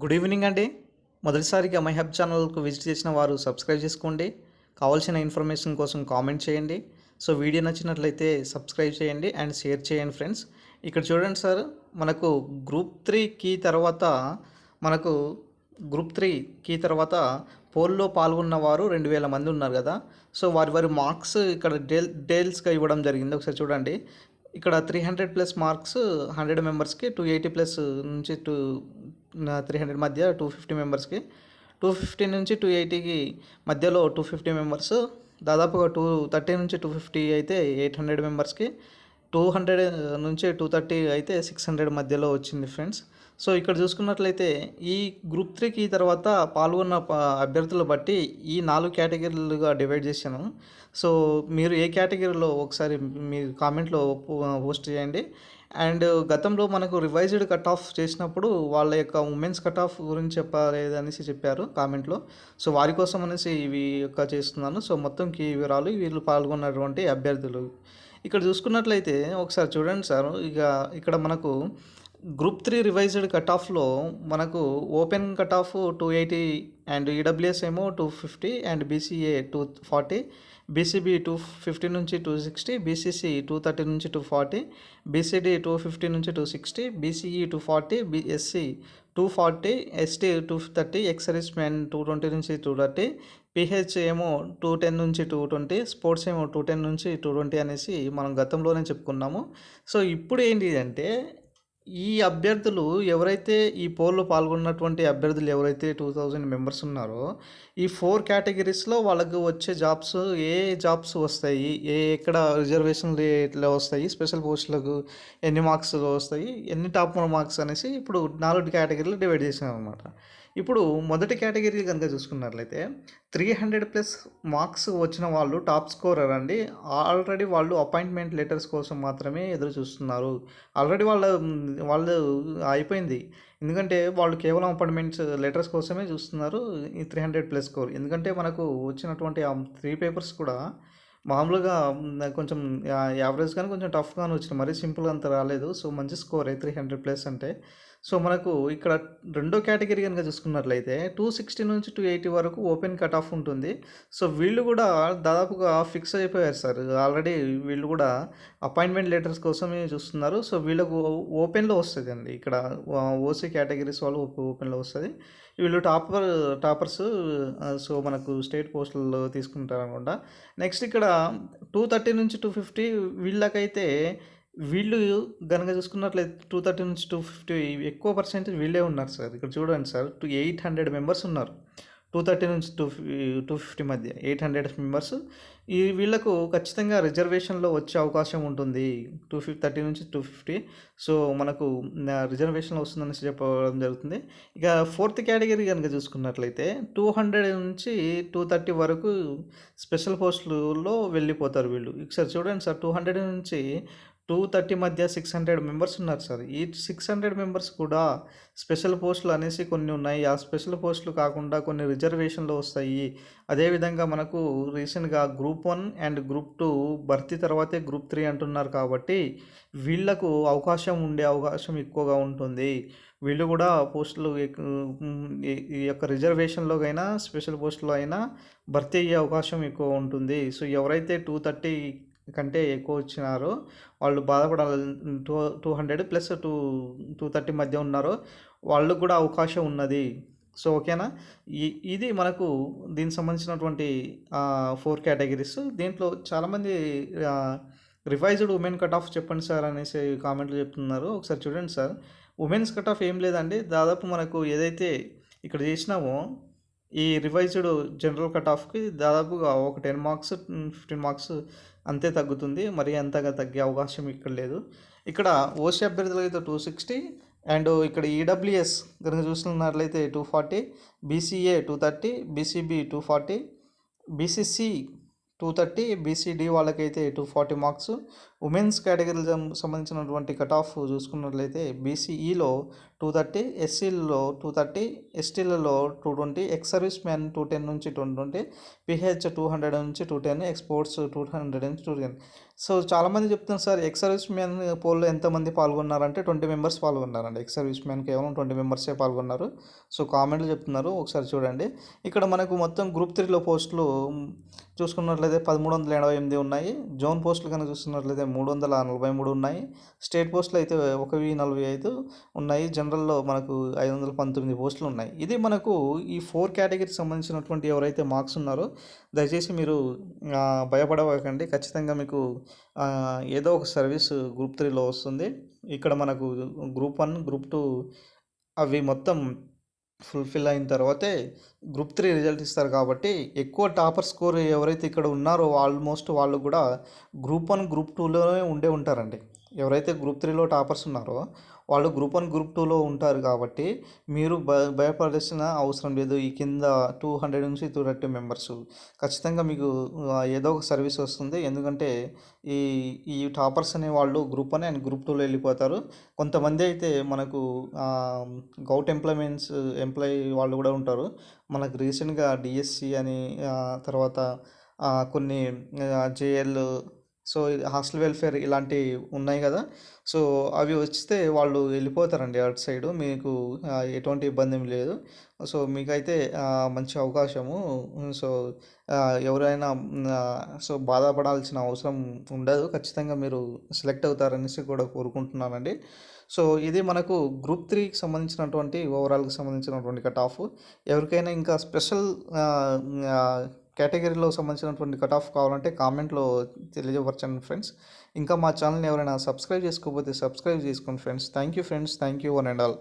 Good evening అండి. మొదటిసారిగా my hub ఛానల్కు విజిట్ చేసిన వారు సబ్స్క్రైబ్ చేసుకోండి. కావాల్సిన ఇన్ఫర్మేషన్ కోసం కామెంట్ చేయండి. సో వీడియో నచ్చినట్లయితే సబ్స్క్రైబ్ చేయండి అండ్ షేర్ చేయండి ఫ్రెండ్స్. ఇక్కడ చూడండి సార్ మనకు గ్రూప్ త్రీ కీ తర్వాత మనకు గ్రూప్ త్రీ కీ తర్వాత పోల్లో పాల్గొన్న వారు రెండు వేల మంది ఉన్నారు కదా. సో వారి వారి మార్క్స్ ఇక్కడ డేల్ డేల్స్గా ఇవ్వడం జరిగింది. ఒకసారి చూడండి. ఇక్కడ three hundred plus marks hundred మెంబర్స్కి టూ ఎయిటీ ప్లస్ నుంచి టూ త్రీ హండ్రెడ్ మధ్య టూ ఫిఫ్టీ మెంబర్స్కి టూ ఫిఫ్టీ నుంచి టూ ఎయిటీకి మధ్యలో టూ ఫిఫ్టీ మెంబర్స్ దాదాపుగా టూ థర్టీ నుంచి టూ ఫిఫ్టీ అయితే ఎయిట్ హండ్రెడ్ మెంబర్స్కి టూ హండ్రెడ్ నుంచి టూ థర్టీ అయితే సిక్స్ హండ్రెడ్ మధ్యలో వచ్చింది ఫ్రెండ్స్ సో ఇక్కడ చూసుకున్నట్లయితే ఈ గ్రూప్ త్రీకి తర్వాత పాల్గొన్న అభ్యర్థులు బట్టి ఈ నాలుగు కేటగిరీలుగా డివైడ్ చేశాను. సో మీరు ఏ కేటగిరీలో ఒకసారి మీరు కామెంట్లో పోస్ట్ చేయండి. అండ్ గతంలో మనకు రివైజ్డ్ కట్ ఆఫ్ చేసినప్పుడు వాళ్ళ యొక్క ఉమెన్స్ కట్ ఆఫ్ గురించి చెప్పలేదనేసి చెప్పారు కామెంట్లో. సో వారి కోసం అనేసి ఇవి యొక్క చేస్తున్నాను. సో మొత్తంకి వివరాలు వీళ్ళు పాల్గొన్నటువంటి అభ్యర్థులు. ఇక్కడ చూసుకున్నట్లయితే ఒకసారి చూడండి సార్. ఇక ఇక్కడ మనకు గ్రూప్ త్రీ రివైజ్డ్ కట్ ఆఫ్లో మనకు open cut off two eighty and EWS ఏమో two fifty and BCA two forty BCB two fifty నుంచి two sixty BCC two thirty నుంచి two forty BCD two fifty నుంచి two sixty BCE two forty BSC two forty ST two thirty ఎక్సరీస్ man two twenty నుంచి two thirty PH ఏమో two ten నుంచి two twenty sports ఏమో two ten నుంచి two twenty అనేసి మనం గతంలోనే చెప్పుకున్నాము. సో ఇప్పుడు ఏంటి అంటే ఈ అభ్యర్థులు ఎవరైతే ఈ పోల్లో పాల్గొన్నటువంటి అభ్యర్థులు ఎవరైతే టూ థౌజండ్ మెంబర్స్ ఉన్నారో ఈ ఫోర్ కేటగిరీస్లో వాళ్ళకు వచ్చే జాబ్స్ ఏ జాబ్స్ వస్తాయి ఏ ఎక్కడ రిజర్వేషన్లు ఎట్లా వస్తాయి స్పెషల్ పోస్టులకు ఎన్ని మార్క్స్ వస్తాయి ఎన్ని టాప్ మార్క్స్ అనేసి ఇప్పుడు నాలుగు కేటగిరీలు డివైడ్ చేసినారు అనమాట ఇప్పుడు మొదటి కేటగిరీ కనుక చూసుకున్నట్లయితే త్రీ హండ్రెడ్ ప్లస్ మార్క్స్ వచ్చిన వాళ్ళు టాప్ స్కోరర్ అండి. ఆల్రెడీ వాళ్ళు అపాయింట్మెంట్ లెటర్స్ కోసం మాత్రమే ఎదురు చూస్తున్నారు. ఆల్రెడీ వాళ్ళ వాళ్ళు అయిపోయింది. ఎందుకంటే వాళ్ళు కేవలం అపాయింట్మెంట్స్ లెటర్స్ కోసమే చూస్తున్నారు ఈ త్రీ హండ్రెడ్ ప్లస్ స్కోర్ ఎందుకంటే మనకు వచ్చినటువంటి ఆ త్రీ పేపర్స్ కూడా మామూలుగా కొంచెం యావరేజ్ కానీ కొంచెం టఫ్ కానీ వచ్చింది మరీ సింపుల్ అంత రాలేదు. సో మంచి స్కోర్ త్రీ హండ్రెడ్ ప్లస్ అంటే. సో మనకు ఇక్కడ రెండో కేటగిరీ కనుక చూసుకున్నట్లయితే టూ సిక్స్టీ నుంచి టూ ఎయిటీ వరకు ఓపెన్ కట్ ఆఫ్ ఉంటుంది. సో వీళ్ళు కూడా దాదాపుగా ఫిక్స్ అయిపోయారు సార్. ఆల్రెడీ వీళ్ళు కూడా అపాయింట్మెంట్ లెటర్స్ కోసమే చూస్తున్నారు. సో వీళ్ళకు ఓపెన్లో వస్తుంది అండి ఇక్కడ ఓసీ కేటగిరీస్ వాళ్ళు ఓపెన్లో వస్తుంది. వీళ్ళు టాపర్ టాపర్స్ సో మనకు స్టేట్ పోస్టుల్లో తీసుకుంటారు అనుకుంటా నెక్స్ట్ ఇక్కడ టూ థర్టీ నుంచి టూ ఫిఫ్టీ వీళ్ళకైతే వీళ్ళు కనుక చూసుకున్నట్లయితే టూ థర్టీ నుంచి టూ ఫిఫ్టీ ఎక్కువ పర్సెంటేజ్ వీళ్ళే ఉన్నారు సార్. ఇక్కడ చూడండి sir two eight hundred members ఉన్నారు. టూ థర్టీ నుంచి టూ టూ ఫిఫ్టీ మధ్య ఎయిట్ హండ్రెడ్ మెంబర్స్ ఈ వీళ్ళకు ఖచ్చితంగా రిజర్వేషన్లో వచ్చే అవకాశం ఉంటుంది. టూ ఫిఫ్ థర్టీ నుంచి టూ ఫిఫ్టీ సో మనకు రిజర్వేషన్లో వస్తుందనేసి చెప్పడం జరుగుతుంది. ఇక ఫోర్త్ కేటగిరీ కనుక చూసుకున్నట్లయితే టూ హండ్రెడ్ నుంచి టూ థర్టీ వరకు స్పెషల్ పోస్టులలో వెళ్ళిపోతారు వీళ్ళు. ఒకసారి చూడండి సార్ టూ హండ్రెడ్ నుంచి టూ థర్టీ మధ్య సిక్స్ హండ్రెడ్ మెంబర్స్ ఉన్నారు సార్. ఈ సిక్స్ హండ్రెడ్ మెంబర్స్ కూడా స్పెషల్ పోస్టులు అనేసి కొన్ని ఉన్నాయి. ఆ స్పెషల్ పోస్టులు కాకుండా కొన్ని రిజర్వేషన్లు వస్తాయి. అదేవిధంగా మనకు రీసెంట్గా group one and group two భర్తీ తర్వాతే గ్రూప్ త్రీ అంటున్నారు కాబట్టి వీళ్ళకు అవకాశం ఉండే అవకాశం ఎక్కువగా ఉంటుంది. వీళ్ళు కూడా పోస్టులు ఈ- ఈ యొక్క రిజర్వేషన్లో అయినా స్పెషల్ పోస్టులో అయినా భర్తీ అయ్యే అవకాశం ఎక్కువ ఉంటుంది. సో ఎవరైతే టూ థర్టీ కంటే ఎక్కువ వచ్చినారు. వాళ్ళు బాధపడాలి two two hundred plus two two thirty మధ్య ఉన్నారు. వాళ్ళకు కూడా అవకాశం ఉన్నది. సో ఓకేనా? ఈ ఇది మనకు దీనికి సంబంధించినటువంటి ఫోర్ కేటగిరీస్. దీంట్లో చాలామంది రివైజ్డ్ ఉమెన్ కట్ ఆఫ్ చెప్పండి సార్ అనేసి కామెంట్లు చెప్తున్నారు. ఒకసారి చూడండి సార్. ఉమెన్స్ కట్ ఆఫ్ ఏం లేదండి. దాదాపు మనకు ఏదైతే ఇక్కడ చేసినామో ఈ రివైజ్డ్ జనరల్ కట్ ఆఫ్కి దాదాపుగా ఒక టెన్ మార్క్స్ ఫిఫ్టీన్ మార్క్స్ అంతే తగ్గుతుంది. మరి అంతగా తగ్గే అవకాశం ఇక్కడ లేదు. ఇక్కడ ఓసీ అభ్యర్థులు అయితే టూ సిక్స్టీ అండ్ ఇక్కడ ఈడబ్ల్యూఎస్ కనుక చూస్తున్నట్లయితే two forty BCA two thirty BCB two forty BCC two thirty BCD వాళ్ళకైతే two forty marks. Women's category సంబంధించినటువంటి కట్ ఆఫ్ చూసుకున్నట్లయితే బీసీఈలో టూ థర్టీ ఎస్సీలలో two thirty ఎస్టీలలో two twenty ex service man two ten నుంచి two twenty PH two hundred నుంచి two ten exports two hundred నుంచి two ten. So చాలామంది చెప్తున్నారు sir ex service man పోల్లో ఎంతమంది పాల్గొన్నారంటే ట్వంటీ మెంబర్స్ పాల్గొన్నారండి. ఎక్స్ సర్వీస్ మ్యాన్ కేవలం twenty మెంబర్సే పాల్గొన్నారు. సో కామెంట్లు చెప్తున్నారు. ఒకసారి చూడండి. ఇక్కడ మనకు మొత్తం గ్రూప్ త్రీలో పోస్టులు చూసుకున్నట్లయితే పదమూడు వందల ఎనభై ఎనిమిది ఉన్నాయి. జోన్ పోస్టులు కనుక చూసుకున్నట్లయితే మూడు వందల నలభై మూడు ఉన్నాయి. స్టేట్ పోస్టులు అయితే ఒక వెయ్యి నలభై ఐదు ఉన్నాయి. జనరల్లో మనకు ఐదు వందల పంతొమ్మిది పోస్టులు ఉన్నాయి. ఇది మనకు ఈ ఫోర్ కేటగిరీకి సంబంధించినటువంటి ఎవరైతే మార్క్స్ ఉన్నారో దయచేసి మీరు భయపడవకండి. ఖచ్చితంగా మీకు ఏదో ఒక సర్వీస్ గ్రూప్ త్రీలో వస్తుంది. ఇక్కడ మనకు గ్రూప్ వన్ గ్రూప్ టూ అవి మొత్తం ఫుల్ఫిల్ అయిన తర్వాతే గ్రూప్ త్రీ రిజల్ట్ ఇస్తారు కాబట్టి ఎక్కువ టాపర్ స్కోర్ ఎవరైతే ఇక్కడ ఉన్నారో ఆల్మోస్ట్ వాళ్ళు కూడా గ్రూప్ వన్ గ్రూప్ టూలోనే ఉండే ఉంటారండి. ఎవరైతే గ్రూప్ త్రీలో టాపర్స్ ఉన్నారో వాళ్ళు గ్రూప్ వన్ గ్రూప్ టూలో ఉంటారు కాబట్టి మీరు భ భయపడాల్సిన అవసరం లేదు. ఈ కింద టూ హండ్రెడ్ నుంచి టూ థర్టీ మెంబర్స్ ఖచ్చితంగా మీకు ఏదో ఒక సర్వీస్ వస్తుంది. ఎందుకంటే ఈ ఈ టాపర్స్ అనే వాళ్ళు గ్రూప్ వన్ అండ్ గ్రూప్ టూలో వెళ్ళిపోతారు. కొంతమంది అయితే మనకు గౌట్ ఎంప్లాయ్మెంట్స్ ఎంప్లాయీ వాళ్ళు కూడా ఉంటారు. మనకు రీసెంట్గా డిఎస్సి అని తర్వాత కొన్ని జేఎల్ సో హాస్టల్ వెల్ఫేర్ ఇలాంటివి ఉన్నాయి కదా. సో అవి వస్తే వాళ్ళు వెళ్ళిపోతారండి అటు సైడు. మీకు ఎటువంటి ఇబ్బంది లేదు. సో మీకైతే మంచి అవకాశము. సో ఎవరైనా సో బాధపడాల్సిన అవసరం ఉండదు. ఖచ్చితంగా మీరు సెలెక్ట్ అవుతారనేసి కూడా కోరుకుంటున్నానండి. సో ఇది మనకు గ్రూప్ త్రీకి సంబంధించినటువంటి ఓవరాల్కి సంబంధించినటువంటి కట్ ఆఫ్. ఎవరికైనా ఇంకా స్పెషల్ కేటగిరీలో సంబంధించినటువంటి కట్ ఆఫ్ కావాలంటే కామెంట్లో తెలియజపరచండి ఫ్రెండ్స్. ఇంకా మా ఛానల్ని ఎవరైనా సబ్స్క్రైబ్ చేసుకోకపోతే సబ్స్క్రైబ్ చేసుకోండి friends. Thank you friends. Thank you one and all.